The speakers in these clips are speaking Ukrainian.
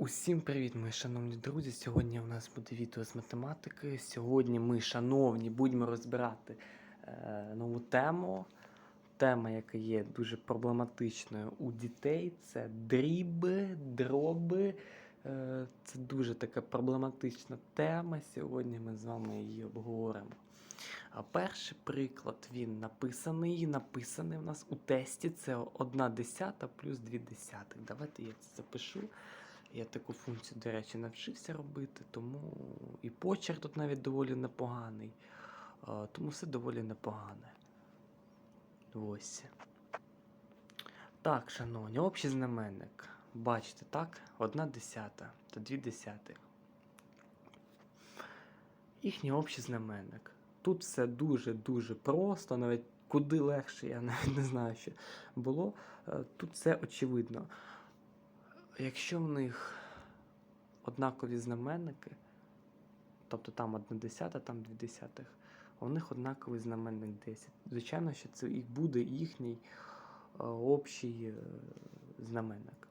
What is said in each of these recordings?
Усім привіт, мої шановні друзі. Сьогодні у нас буде відео з математики. Сьогодні ми, шановні, будемо розбирати е, нову тему. Тема, яка є дуже проблематичною у дітей, це дріби, дроби. Е, це дуже така проблематична тема. Сьогодні ми з вами її обговоримо. А перший приклад він написаний. Написаний у нас у тесті. Це 1 десята плюс 2 десятих. Давайте я це запишу. Я таку функцію, до речі, навчився робити, тому і почерк тут навіть доволі непоганий. Тому все доволі непогане. Ось. Так, шановні, общий знаменник. Бачите, так? Одна десята та дві десятих. Їхній общий знаменник. Тут все дуже-дуже просто, навіть куди легше, я навіть не знаю, що було. Е, Тут все очевидно. Якщо в них однакові знаменники, тобто там одна десята, там дві десятих, а у них однаковий знаменник 10. Звичайно, що це і буде їхній е, общий е, знаменник.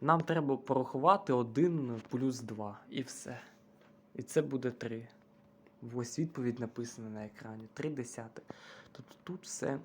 Нам треба порахувати 1 плюс 2 і все. І це буде 3. Ось відповідь написана на екрані. 3 десятих. Тобто тут все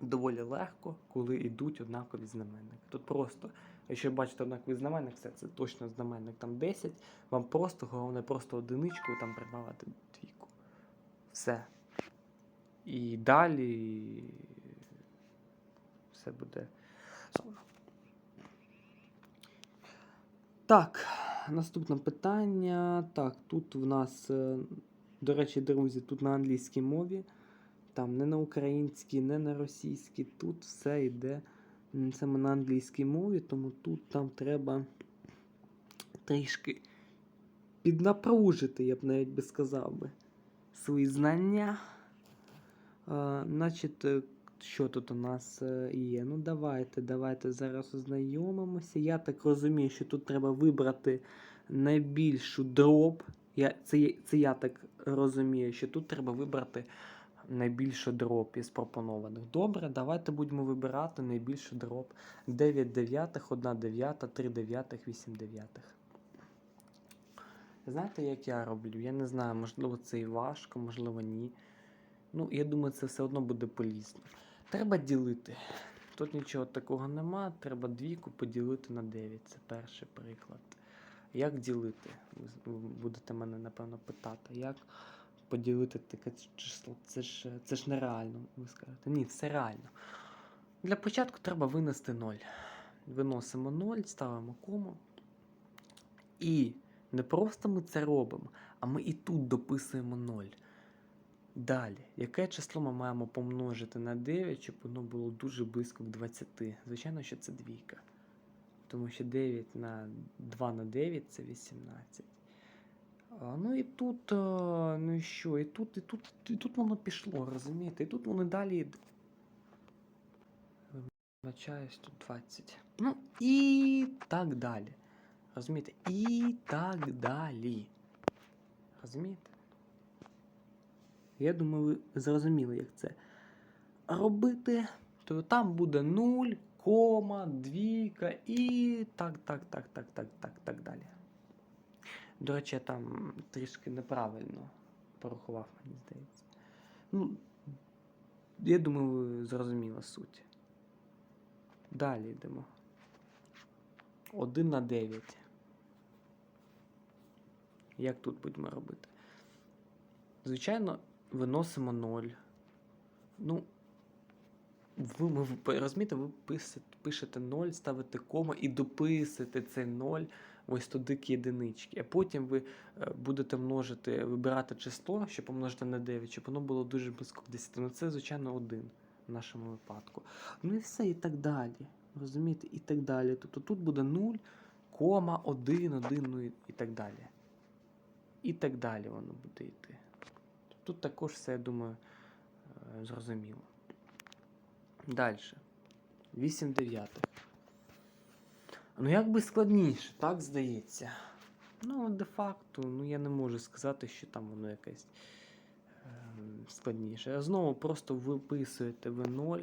доволі легко, коли йдуть однакові знаменники. Тут просто, якщо бачите однаковий знаменник, все, це точно знаменник там 10, вам просто головне просто одиничку там прибавити двійку. Все. І далі все буде. Так, наступне питання. Так, тут в нас, е, до речі, друзі, тут на англійській мові. Там не на українській, не на російській. Тут все йде саме на англійській мові, тому тут там треба трішки піднапружити, я б навіть би сказав би, свої знання. А, значить, е, що тут у нас е, є? Ну, давайте, давайте зараз ознайомимося. Я так розумію, що тут треба вибрати найбільшу дроб. Я, це, це я так розумію, що тут треба вибрати найбільшу дроб із пропонованих. Добре, давайте будемо вибирати найбільшу дроб. 9 дев'ятих, 1 дев'ята, 3 дев'ятих, 8 дев'ятих. Знаєте, як я роблю? Я не знаю, можливо, це і важко, можливо, ні. Ну, я думаю, це все одно буде полізно. Треба ділити. Тут нічого такого нема. Треба двійку поділити на 9. Це перший приклад. Як ділити? Ви будете мене, напевно, питати. Як поділити таке число? Це ж, це ж нереально, ви скажете. Ні, все реально. Для початку треба винести 0. Виносимо 0, ставимо кому. І не просто ми це робимо, а ми і тут дописуємо 0. Далі, яке число ми маємо помножити на 9, щоб воно було дуже близько к 20? Звичайно, що це двійка. Тому що 9 на 2 на 9 це 18. А, ну і тут, а, ну і що, і тут, і тут, і тут воно пішло, розумієте? І тут воно далі. йде. Вибачаюсь, тут 20. Ну і так далі. Розумієте? І так далі. Розумієте? Я думаю, ви зрозуміли, як це робити. То там буде 0, кома, двійка і так, так, так, так, так, так, так далі. До речі, я там трішки неправильно порахував, мені здається. Ну, я думаю, ви зрозуміли суть. Далі йдемо. 1 на 9. Як тут будемо робити? Звичайно, виносимо 0. Ну, ви, розумієте, ви пишете 0, ставите кома і дописуєте цей 0 ось туди к єдинички. А потім ви е, будете множити, вибирати число, щоб помножити на 9, щоб воно було дуже близько к 10. Ну це, звичайно, 1 в нашому випадку. Ну і все, і так далі. Розумієте, і так далі. Тобто тут буде 0, кома, 1, 1, ну і, і так далі. І так далі воно буде йти. Тут також все, я думаю, е, зрозуміло. Далі. 8 дев'ятих. Ну, як би складніше, так здається. Ну, де-факто, ну я не можу сказати, що там воно якесь ем, складніше. Знову просто виписуєте ви 0,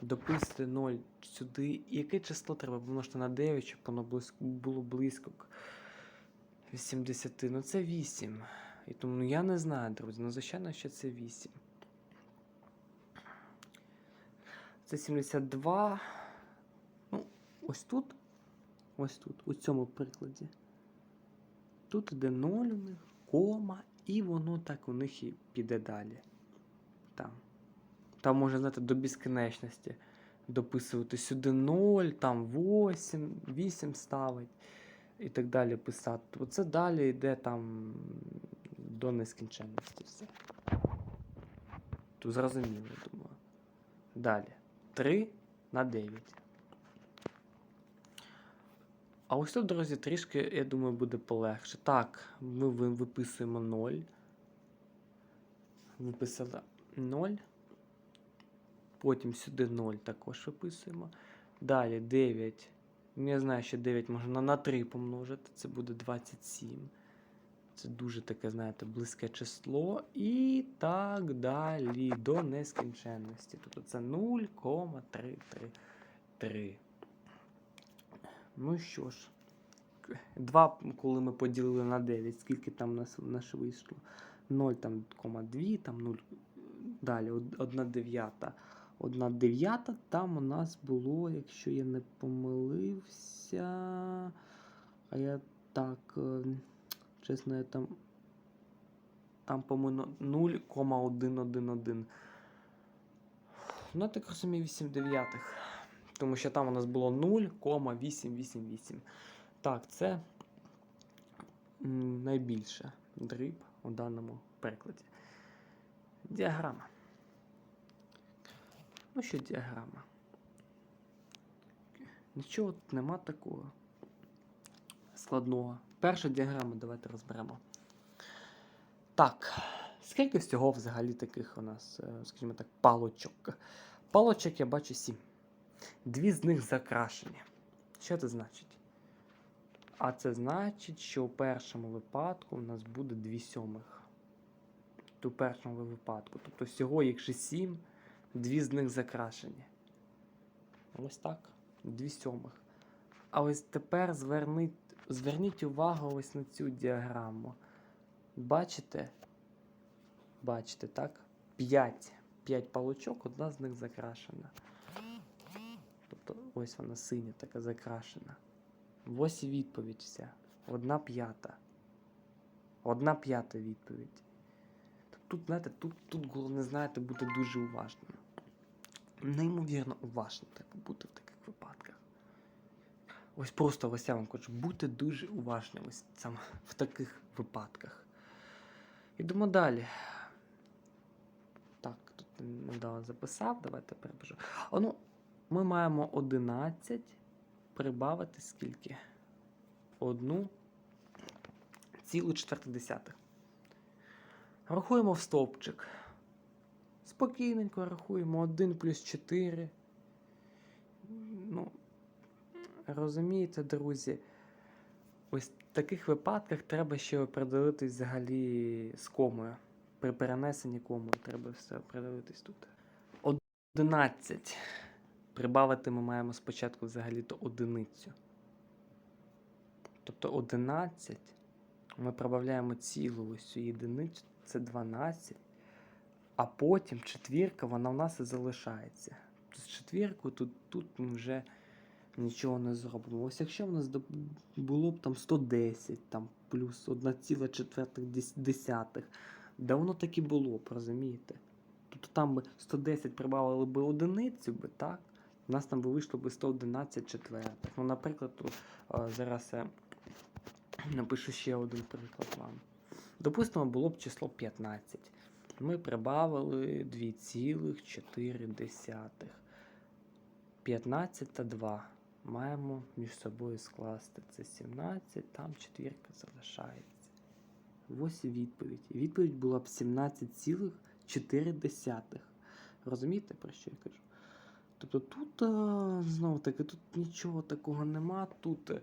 дописуєте 0 сюди. І яке число треба помножити на 9, щоб воно було близько 80. Ну це 8. І тому ну, я не знаю, друзі. Ну, звичайно, що це 8. Це 72. Ну, ось тут. Ось тут, у цьому прикладі. Тут іде 0 у них, кома, і воно так у них і піде далі. Там. Там можна, знаєте, до безкінечності дописувати сюди 0, там 8, 8 ставить і так далі писати. Оце далі йде там до нескінченності все. Тут зрозуміло, думаю. Далі. 3 на 9. А ось тут, друзі, трішки, я думаю, буде полегше. Так, ми виписуємо 0. Виписали 0. Потім сюди 0 також виписуємо. Далі 9. Ну, я знаю, що 9 можна на 3 помножити. Це буде 27. Це дуже таке, знаєте, близьке число. І так далі до нескінченності. Тобто це 0,333. Ну що ж, 2, коли ми поділили на 9, скільки там нас, нас вийшло? 0, там, кома 2, там 0, далі 1 дев'ята. 1 дев'ята, там у нас було, якщо я не помилився. А я так, е, чесно, я там. Там, по-моєму, 0,111. Ну, так розумію, 8 дев'ятих. Тому що там у нас було 0,888. Так, це найбільше дріб у даному перекладі. Діаграма. Ну що діаграма? Нічого нема такого складного. Перша діаграма давайте розберемо. Так, скільки всього взагалі таких у нас, е, скажімо так, палочок? Палочок я бачу 7. Дві з них закрашені. Що це значить? А це значить, що у першому випадку у нас буде 2 сьомих. У першому випадку. Тобто всього їх ще 7, дві з них закрашені. Ось так. 2 сьомих. А ось тепер зверніть, зверніть увагу ось на цю діаграму. Бачите? Бачите, так? 5. 5 палочок, одна з них закрашена. Ось вона синя, така закрашена. Ось і відповідь вся. Одна п'ята. Одна п'ята відповідь. Тут, знаєте, тут, тут головне, знаєте, бути дуже уважним. Неймовірно уважним треба бути в таких випадках. Ось просто ось я вам кажу, будьте дуже уважним ось саме в таких випадках. Ідемо далі. Так, тут недавно записав, давайте перепишу. А, ну, ми маємо 11 прибавити скільки? Одну цілу чотирдесятих. Рахуємо в стовпчик. Спокійненько рахуємо 1 плюс 4. Ну, розумієте, друзі, ось в таких випадках треба ще определитись взагалі з комою. При перенесенні комою треба все определитись тут. 11. Прибавити ми маємо спочатку взагалі-то одиницю. Тобто 11 ми прибавляємо цілу ось цю єдиницю, це 12. А потім четвірка, вона в нас і залишається. З четвіркою тут, тут ми вже нічого не зробимо. Ось якщо в нас було б там 110, там плюс 1,4, де воно так і було розумієте? Тобто там би 110 прибавили би одиницю, би, так? У нас там вийшло би 111 четвертих. Ну, наприклад, а, зараз я напишу ще один приклад вам. Допустимо, було б число 15. Ми прибавили 2,4. 15 та 2. Маємо між собою скласти. Це 17, там четвірка залишається. Ось відповідь. Відповідь була б 17,4. Розумієте, про що я кажу? Тобто тут, знову таки, тут нічого такого нема. Тут е,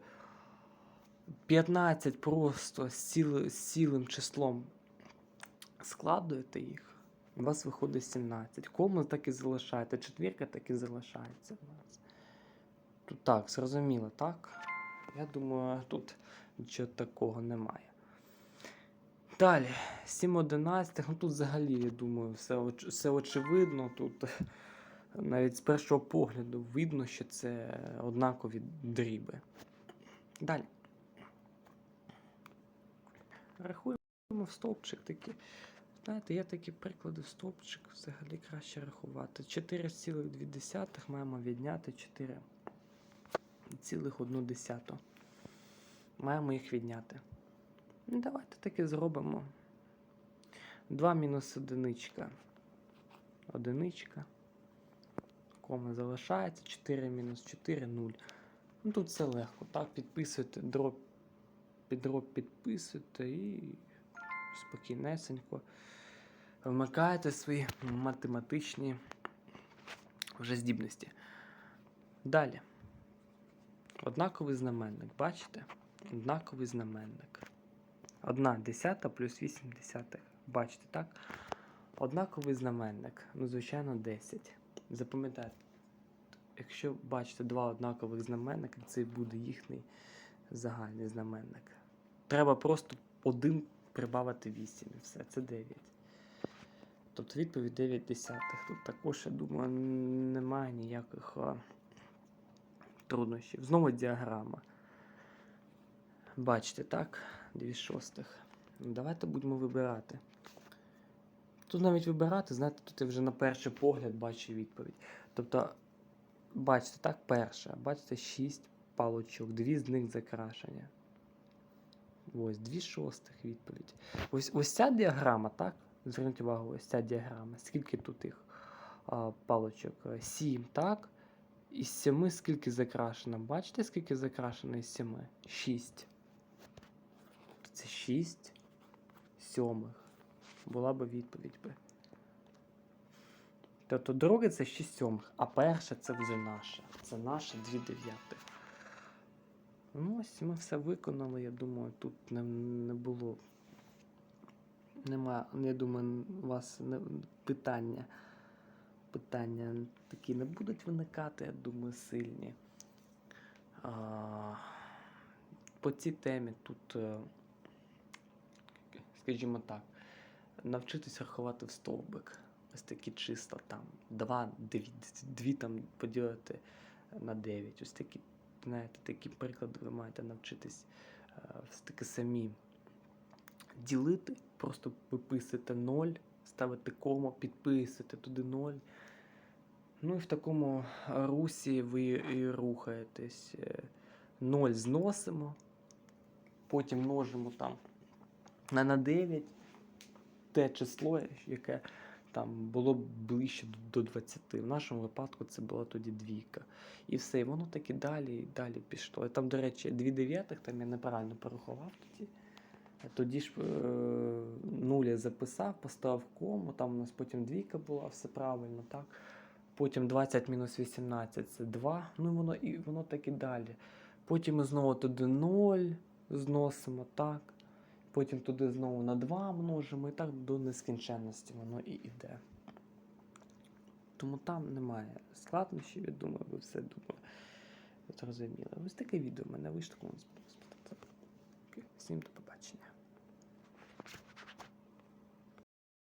15 просто з, ціли, з цілим числом складуєте їх. У вас виходить 17. Кому так і залишаєте. Четвірка так і залишається у нас. Тут так, зрозуміло, так? Я думаю, тут нічого такого немає. Далі, 7 11 ну тут взагалі, я думаю, все, все очевидно. Тут навіть з першого погляду видно, що це однакові дріби. Далі. Рахуємо в стовпчик такі. Знаєте, є такі приклади в стовпчик, взагалі краще рахувати. 4,2 маємо відняти 4,1. Маємо їх відняти. Ну, давайте таки зробимо. 2 мінус одиничка. Одиничка. Кома залишається. 4 мінус 4 0. Ну тут все легко. Так, підписуєте, дроб, під дроб підписуєте і спокійнесенько вмикаєте свої математичні вже здібності. Далі. Однаковий знаменник. Бачите? Однаковий знаменник. 1 десята плюс 8 десятих. Бачите, так? Однаковий знаменник. Ну, звичайно, 10. Запам'ятайте, якщо бачите два однакових знаменника, це буде їхній загальний знаменник. Треба просто один прибавити 8 і все. Це 9. Тобто відповідь 9 десятих. Тут також, я думаю, немає ніяких труднощів. Знову діаграма. Бачите, так? 2 шостих. Давайте будемо вибирати. Тут навіть вибирати, знаєте, тут я вже на перший погляд бачу відповідь. Тобто, бачите, так, перша. Бачите, 6 палочок, дві з них закрашення. Ось, 2 шостих відповідь. Ось, ось ця діаграма, так? Зверніть увагу, ось ця діаграма. Скільки тут їх а, палочок? 7, так? Із 7 скільки закрашено? Бачите, скільки закрашено із 7? 6. Це 6 сьомих. Була би відповідь би. Тобто друге це 6 сьомих, а перше це вже наше. Це наше 2 дев'ятих. Ну, ось ми все виконали, я думаю, тут не, не було. Нема, я думаю, у вас не, питання. Питання такі не будуть виникати, я думаю, сильні. А, по цій темі тут, е, скажімо так, навчитись рахувати в стовбик. Ось такі числа там. 2, 2 там поділити на 9. Ось такі, знаєте, такі приклади ви маєте навчитись е, все таки самі ділити. Просто виписуєте 0, ставите кому, підписуєте туди 0. Ну і в такому русі ви і рухаєтесь. 0 зносимо, потім множимо там на 9 те число, яке там було ближче до 20. В нашому випадку це була тоді двійка. І все, і воно так і далі, і далі пішло. І там, до речі, 2 дев'ятих, там я неправильно порахував тоді. Тоді ж е, нуль записав, поставив кому, там у нас потім двійка була, все правильно, так? Потім 20 мінус 18 це 2. Ну і воно і воно так і далі. Потім ми знову туди 0 зносимо, так. Потім туди знову на 2 множимо, і так до нескінченності воно і йде. Тому там немає складнощів, я думаю, ви все думаю, зрозуміли. Ось таке відео в мене вийшло. Всім до побачення.